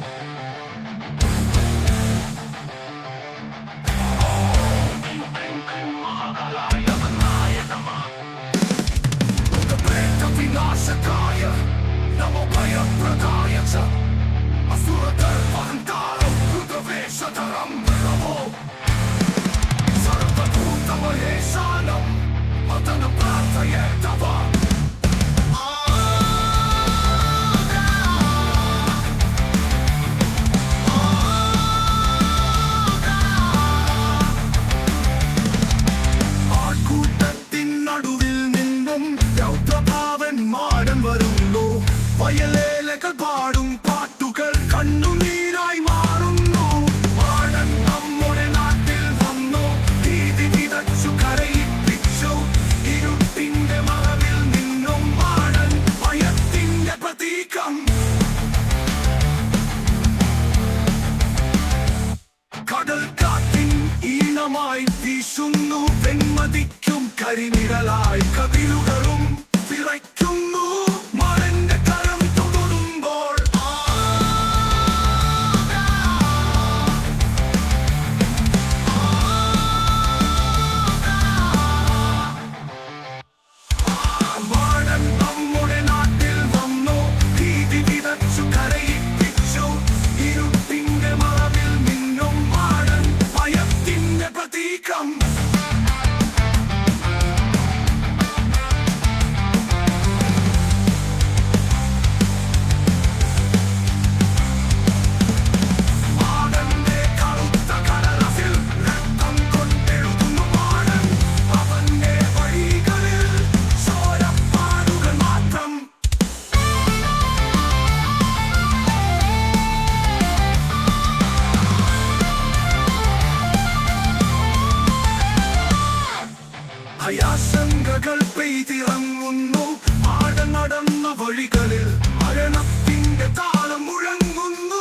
Bye. സ്വപ്നമായി വീശുന്നു വെൺമതിക്കും കരിനിഴലായി. കവിലുകളും മഴകൾ പെയ്തിറങ്ങുന്നു. ആട നടന്ന വഴികളിൽ മരണത്തിന്റെ താളം മുഴങ്ങുന്നു.